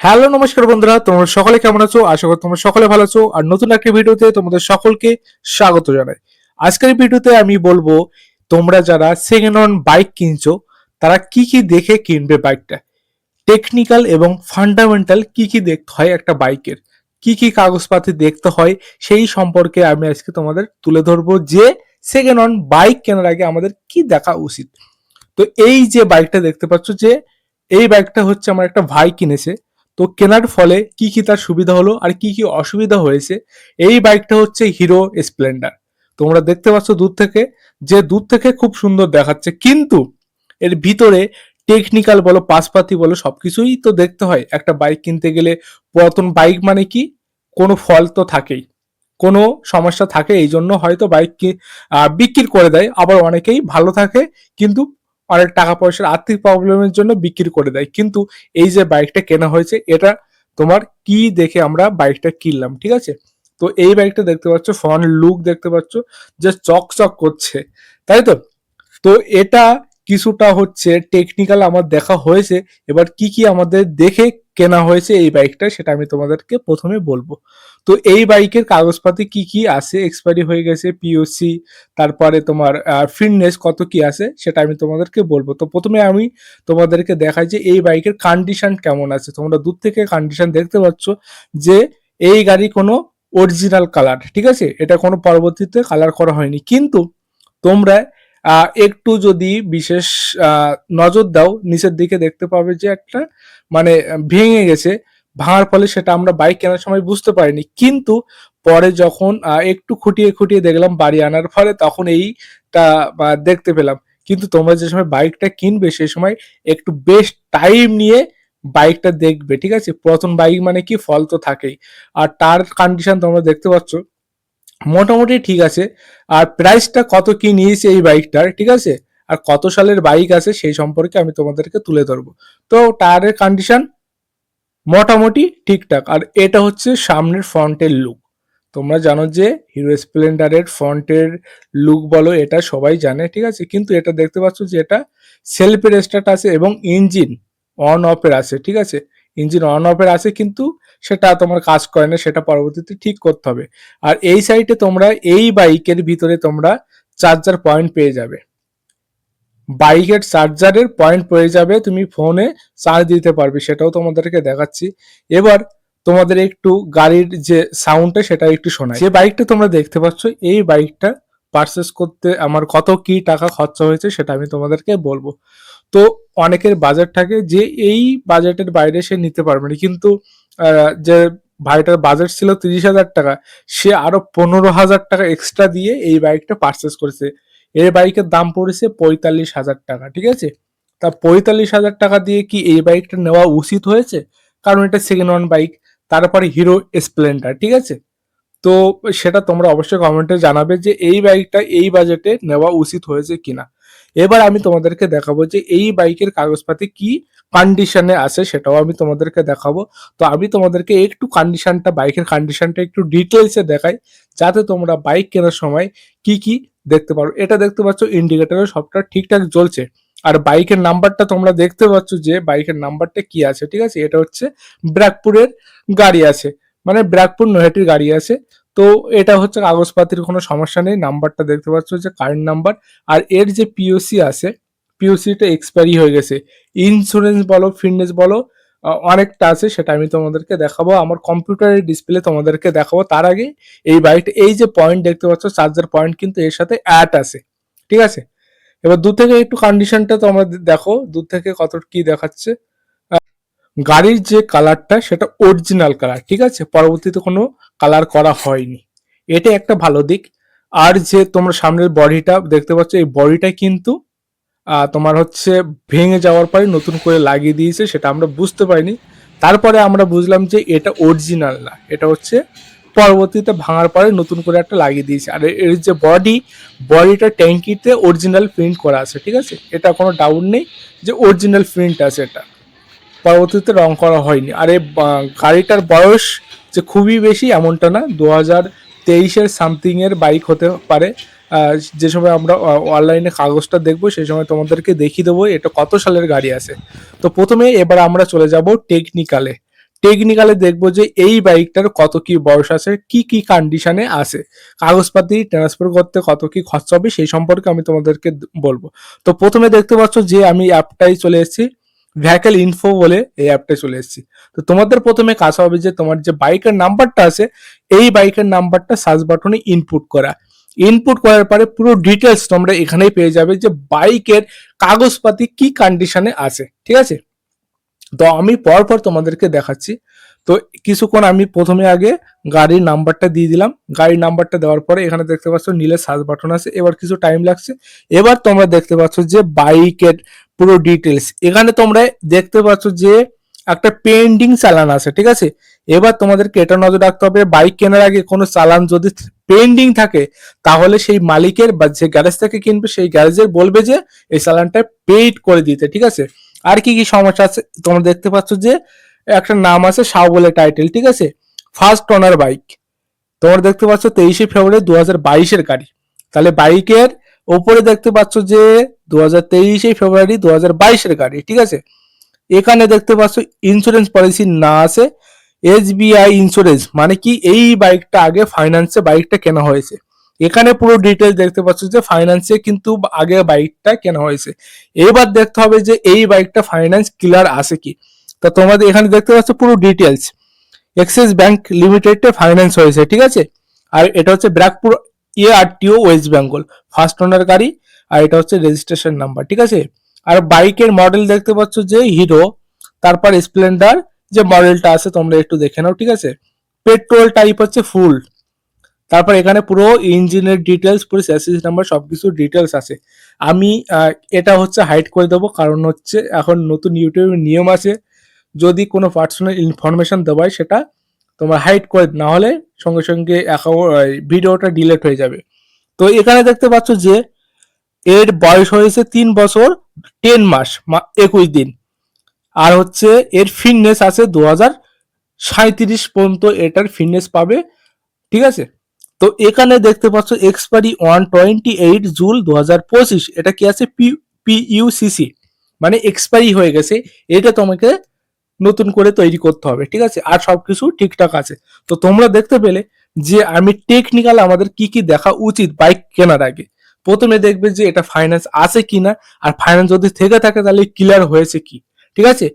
Hello, নমস্কার বন্ধুরা, তোমরা সকলে কেমন আছো? আশা করি তোমরা সকলে ভালো আছো। আর নতুন একটা ভিডিওতে তোমাদের সকলকে স্বাগত জানাই। আজকের ভিডিওতে আমি বলব, তোমরা যারা সেকেন্ড হ্যান্ড বাইক কিনছো, তারা কি কি দেখে কিনবে বাইকটা টেকনিক্যাল এবং ফান্ডামেন্টাল কি কি দেখতে হয় একটা বাইকের কি কি কাগজপাতি দেখতে হয়? সেই সম্পর্কে আমি আজকে তোমাদের তুলে ধরবো যে সেকেন্ড হ্যান্ড বাইক কেনার আগে আমাদের কি দেখা উচিত। তো এই যে বাইকটা দেখতে পাচ্ছ যে, এই বাইকটা হচ্ছে আমার একটা ভাই কিনেছে। তো কেনার ফলে কি কি তার সুবিধা হলো আর কি কি অসুবিধা হয়েছে? এই বাইকটা হচ্ছে হিরো স্প্লেন্ডার। তোমরা দেখতে পাচ্ছ দূর থেকে, যে দূর থেকে খুব সুন্দর দেখাচ্ছে। কিন্তু এর ভিতরে টেকনিক্যাল বলো, পাশপাতি বলো, সবকিছুই তো দেখতে হয়। একটা বাইক কিনতে গেলে পুরাতন বাইক মানে কি? কোনো ফল তো থাকেই। কোনো সমস্যা থাকে এই জন্য হয়তো বাইক কি বিক্রি করে দেয়। আবার অনেকেই ভালো থাকে, কিন্তু অনেক টাকা পয়সার আর্থিক প্রবলেমের জন্য বিক্রি করে দেয়। কিন্তু এই যে বাইকটা কেনা হয়েছে, এটা তোমার কি দেখে আমরা বাইকটা কিনলাম, ঠিক আছে? তো এই বাইকটা দেখতে পাচ্ছ ফ্রন্ট লুক দেখতে পাচ্ছ, যে চকচক করছে, তাই তো? তো এটা কিছুটা হচ্ছে টেকনিক্যাল আমার দেখা হয়েছে, এবার কি কি আমাদের দেখে কেনা হয়েছে এই বাইকটা সেটা আমি তোমাদেরকে প্রথমে বলব। তো এই বাইকের কাগজপাতি কি কি আছে? এক্সপায়ারি হয়ে গেছে পিওসি তারপরে তোমার ফিটনেস কত কি আছে সেটা আমি তোমাদেরকে বলব। তো প্রথমে আমি তোমাদেরকে দেখাই যে এই বাইকের কন্ডিশন কেমন আছে। তোমরা দূর থেকে কন্ডিশন দেখতে পাচ্ছ যে এই গাড়ি কোনো অরিজিনাল কালার ঠিক আছে? এটা কোনো পরবর্তীতে কালার করা হয়নি। কিন্তু তোমরা একটু যদি বিশেষ নজর দাও, নিচের দিকে দেখতে পাবে যে একটা মানে ভেঙে গেছে। ভাঙার ফলে সেটা আমরা বাইক কেনার সময় বুঝতে পারিনি। কিন্তু পরে যখন একটু খুঁটিয়ে খুঁটিয়ে দেখলাম বাড়ি আনার ফলে তখন এইটা দেখতে পেলাম। কিন্তু তোমরা যে সময় বাইকটা কিনবে সেই সময় একটু বেশ টাইম নিয়ে বাইকটা দেখবে, ঠিক আছে? প্রথম বাইক মানে কি? ফল তো থাকেই। আর তার কন্ডিশন তোমরা দেখতে পাচ্ছ, মোটামুটি ঠিক আছে। আর প্রাইসটা কত কি নিয়েছে এই বাইকটার, ঠিক আছে? আর কত সালের বাইক আছে সেই সম্পর্কে আমি তোমাদেরকে তুলে ধরবো। তো টায়ারের কন্ডিশন মোটামুটি ঠিকঠাক। আর এটা হচ্ছে সামনের ফ্রন্টের লুক তোমরা জানো যে হিরো স্প্লেন্ডারের ফ্রন্টের লুক বলো, এটা সবাই জানে, ঠিক আছে? কিন্তু এটা দেখতে পাচ্ছ যে এটা সেলফের স্টার্ট আছে এবং ইঞ্জিন অন অফের আছে, ঠিক আছে? ইঞ্জিন অন অফের আছে, কিন্তু সেটা তোমার কাজ করে না, সেটা পরবর্তীতে ঠিক করতে হবে। আর এই সাইডে তোমরা এই বাইকের ভিতরে তোমরা চার্জার পয়েন্ট পেয়ে যাবে। বাইকের চার্জারের পয়েন্ট পেয়ে যাবে, তুমি ফোনে চার্জ দিতে পারবে, সেটাও তোমাদেরকে দেখাচ্ছি। এবার তোমাদের একটু গাড়ির যে সাউন্ডটা, সেটা একটু শোনায় যে বাইকটা তোমরা দেখতে পাচ্ছ, এই বাইকটা পারচেস করতে আমার কত কি টাকা খরচা হয়েছে, সেটা আমি তোমাদেরকে বলব। তো অনেকের বাজেট থাকে যে এই বাজেটের বাইরে সে নিতে পারবে না, কিন্তু যে ভাইটার বাজেট ছিল তিরিশ হাজার টাকা, সে আরও পনেরো হাজার টাকা এক্সট্রা দিয়ে এই বাইকটা পারচেস করেছে। এই বাইকের দাম পড়েছে পঁয়তাল্লিশ হাজার টাকা, ঠিক আছে? তা পঁয়তাল্লিশ হাজার টাকা দিয়ে কি এই বাইকটা নেওয়া উচিত হয়েছে? কারণ এটা সেকেন্ড ওয়ান বাইক, তারপরে হিরো স্প্লেন্ডার ঠিক আছে? তো সেটা তোমরা অবশ্যই কমেন্টে জানাবে যে এই বাইকটা এই বাজেটে নেওয়া উচিত হয়েছে কিনা। এবার আমি তোমাদেরকে দেখাবো যে এই বাইকের কাগজপাতি কি কন্ডিশনে আছে, সেটাও আমি তোমাদেরকে দেখাবো। তো আমি তোমাদেরকে একটু কন্ডিশনটা বাইকের কন্ডিশনটা একটু ডিটেলসে দেখাই, যাতে তোমরা বাইক কেনার সময় কি কি দেখতে পারো। এটা দেখতে পাচ্ছ ইন্ডিকেটরের সবটা ঠিকঠাক জ্বলছে। আর বাইকের নাম্বারটা তোমরা দেখতে পাচ্ছ যে বাইকের নাম্বারটা কি আছে, ঠিক আছে? এটা হচ্ছে ব্র্যাকপুরের গাড়ি আছে। মানে ব্র্যাকপুর নৈহাটির গাড়ি আছে। তো এটা হচ্ছে কাগজপাতির কোনো সমস্যা নেই, নাম্বারটা দেখতে পাচ্ছ যে কারেন্ট নাম্বার আর এর যে পিওসি আছে পিওসিটা এক্সপায়ারি হয়ে গেছে। ইন্স্যুরেন্স বলো ফিটনেস বলো অনেকটা আছে, সেটা আমি তোমাদেরকে দেখাবো। আমার কম্পিউটারের ডিসপ্লে তোমাদেরকে দেখাবো। তার আগে এই বাইকটা এই যে পয়েন্ট দেখতে পাচ্ছ চার্জার পয়েন্ট কিন্তু এর সাথে অ্যাট আছে। ঠিক আছে? এবার দূর থেকে একটু কন্ডিশনটা তোমরা দেখো। দূর থেকে কত কি দেখাচ্ছে? গাড়ির যে কালারটা সেটা অরিজিনাল কালার ঠিক আছে? পরবর্তীতে কোনো কালার করা হয়নি। এটা একটা ভালো দিক। আর যে তোমরা সামনের বডিটা দেখতে পাচ্ছ, এই বডিটা কিন্তু তোমার হচ্ছে ভেঙে যাওয়ার পরে নতুন করে লাগিয়ে দিয়েছে, সেটা আমরা বুঝতে পারিনি। তারপরে আমরা বুঝলাম যে এটা অরিজিনাল না, এটা হচ্ছে পরবর্তীতে ভাঙার পরে নতুন করে একটা লাগিয়ে দিয়েছে। আর এর যে বডি, বডিটা ট্যাঙ্কিতে অরিজিনাল প্রিন্ট করা আছে, ঠিক আছে? এটা কোনো ডাউট নেই যে অরিজিনাল প্রিন্ট আছে এটা। পরবর্তীতে রং করা হয়নি। আর এই গাড়িটার বয়স যে খুবই বেশি এমনটা না দু হাজার তেইশের সামথিংয়ের বাইক হতে পারে। যে সময় আমরা অনলাইনে কাগজটা দেখব, সেই সময় তোমাদেরকে দেখিয়ে দেবো এটা কত সালের গাড়ি আছে। তো প্রথমে এবার আমরা চলে যাব টেকনিক্যালে। টেকনিক্যালে দেখব যে এই বাইকটার কত কি বয়স আছে, কি কি কন্ডিশনে আছে। কাগজপাতি ট্রান্সফার করতে কত কি খরচা হবে, সেই সম্পর্কে আমি তোমাদেরকে বলব। তো প্রথমে দেখতে পাচ্ছ যে আমি অ্যাপটাই চলে এসেছি। ভ্যাকেল ইনফো বলে এই অ্যাপটায় চলে এসেছি। তো তোমাদের প্রথমে কাজ হবে যে তোমার যে বাইকের নাম্বারটা আছে, এই বাইকের নাম্বারটা সার্চ বাটনে ইনপুট করা। ইনপুট করার পরে পুরো ডিটেলস তোমরা এখানেই পেয়ে যাবে যে বাইকের কাগজপাতি কি কন্ডিশনে আছে, ঠিক আছে? তো আমি পরপর তোমাদেরকে দেখাচ্ছি। তো কিছুক্ষণ আমি প্রথমে আগে গাড়ির নাম্বারটা দিয়ে দিলাম। গাড়ির নাম্বারটা দেওয়ার পরে এখানে দেখতে পাচ্ছ নীলের সার্চ বাটন আছে। এবার কিছু টাইম লাগছে। এবার তোমরা দেখতে পাচ্ছ যে বাইকের পুরো ডিটেলস এখানে তোমরা দেখতে পাচ্ছ যে একটা পেন্ডিং চালান আছে, ঠিক আছে? এবার তোমাদেরকে এটা নজর রাখতে হবে বাইক কেনার আগে কোনো চালান যদি পেন্ডিং থাকে, তাহলে সেই মালিকের বা যে গ্যারেজ থেকে কিনবে, সেই গ্যারেজের বলবে যে এই চালানটা পেইড করে দিতে, ঠিক আছে? আর কি কি সমস্যা আছে? তোমরা দেখতে পাচ্ছ যে একটা নাম আছে সাউ বলে টাইটেল ঠিক আছে? ফার্স্ট ওনার বাইক তোমরা দেখতে পাচ্ছ তেইশে ফেব্রুয়ারি দু হাজার বাইশের গাড়ি। তাহলে বাইকের ওপরে দেখতে পাচ্ছ যে দু হাজার তেইশে ফেব্রুয়ারি দু হাজার বাইশের গাড়ি, ঠিক আছে? এখানে দেখতে পাচ্ছ ইন্স্যুরেন্স পলিসি না আছে এসবিআই ইন্স্যুরেন্স মানে কি এই বাইকটা আগে ফাইন্যান্সে বাইকটা কেনা হয়েছে। এখানে পুরো ডিটেলস দেখতে পাচ্ছ যে ফাইন্যান্সে কিন্তু আগে বাইকটা কেনা হয়েছে। এবার দেখতে হবে যে এই বাইকটা ফাইন্যান্স ক্লিয়ার আছে কি। তা তোমাদের এখানে দেখতে পাচ্ছ পুরো details Axis Bank Limited finance হয়েছে, ঠিক আছে? আর এটা হচ্ছে Barrackpore ARTO West Bengal. First owner গাড়ি, আর এটা হচ্ছে রেজিস্ট্রেশন নাম্বার ঠিক আছে? আর বাইকের মডেল দেখতে পাচ্ছ যে হিরো তারপর স্প্লেন্ডার যে মডেলটা আছে, তোমরা একটু দেখে নাও, ঠিক আছে? পেট্রোল টাইপ হচ্ছে ফুল তারপর এখানে পুরো ইঞ্জিনের ডিটেলস পুরো স্যাসিস নাম্বার সবকিছু ডিটেলস আছে। আমি এটা হচ্ছে হাইড করে দেবো, কারণ হচ্ছে এখন নতুন ইউটিউবের নিয়ম আছে। যদি কোনো পার্সোনাল ইনফরমেশন দেওয়া সেটা তোমার হাইড করে না হলে সঙ্গে সঙ্গে ভিডিওটা ডিলেট হয়ে যাবে। তো এখানে দেখতে পাচ্ছ যে, এর বয়স হয়েছে তিন বছর টেন মাস একুশ দিন। আর হচ্ছে এর ফিটনেস আছে দু হাজার সাঁত্রিশ পর্যন্ত এটার ফিটনেস পাবে, ঠিক আছে? তো এখানে দেখতে পাচ্ছ এক্সপায়ারি ওয়ান টোয়েন্টি এইট জুল দু হাজার পঁচিশ, এটা কি আছে? পি পিইউসিসি মানে এক্সপায়ারি হয়ে গেছে। এটা তোমাকে নতুন করে তৈরি করতে হবে, ঠিক আছে? আর সবকিছু ঠিকঠাক আছে। তো তোমরা দেখতে পেলে যে আমি টেকনিক্যাল আমাদের কি কি দেখা উচিত বাইক কেনার আগে। প্রথমে দেখবে যে এটা ফাইন্যান্স আছে কি না আর ফাইন্যান্স যদি থেকে থাকে তাহলে ক্লিয়ার হয়েছে কি, ঠিক আছে?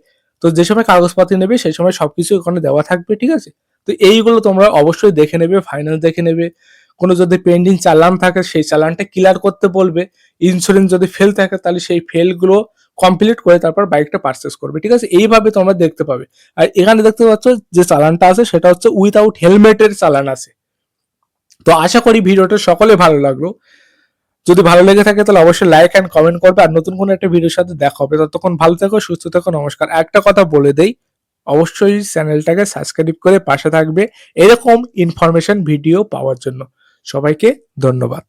তো যে সময় কাগজপত্র নেবে সেই সময় সবকিছু ওখানে দেওয়া থাকবে, ঠিক আছে? তো এইগুলো তোমরা অবশ্যই দেখে নেবে ফাইন্যান্স দেখে নেবে। কোনো যদি পেন্ডিং চালান থাকে সেই চালানটা ক্লিয়ার করতে বলবে। ইন্স্যুরেন্স যদি ফেল থাকে তাহলে সেই ফেলগুলো কমপ্লিট করে তারপর বাইকটা পারচেস করবে, ঠিক আছে? এইভাবে তোমরা দেখতে পাবে। আর এখানে দেখতে পাচ্ছ যে চালানটা আছে, সেটা হচ্ছে উইথাউট হেলমেটের চালান আছে। তো আশা করি ভিডিওটা সকলে ভালো লাগল। যদি ভালো লেগে থাকে তাহলে অবশ্যই লাইক অ্যান্ড কমেন্ট করবে, আর নতুন কোনো একটা ভিডিওর সাথে দেখা হবে। ততক্ষণ ভালো থেকো, সুস্থ থেকো, নমস্কার। একটা কথা বলে দেই, অবশ্যই চ্যানেলটাকে সাবস্ক্রাইব করে পাশে থাকবে। এরকম ইনফরমেশন ভিডিও পাওয়ার জন্য। সবাইকে ধন্যবাদ।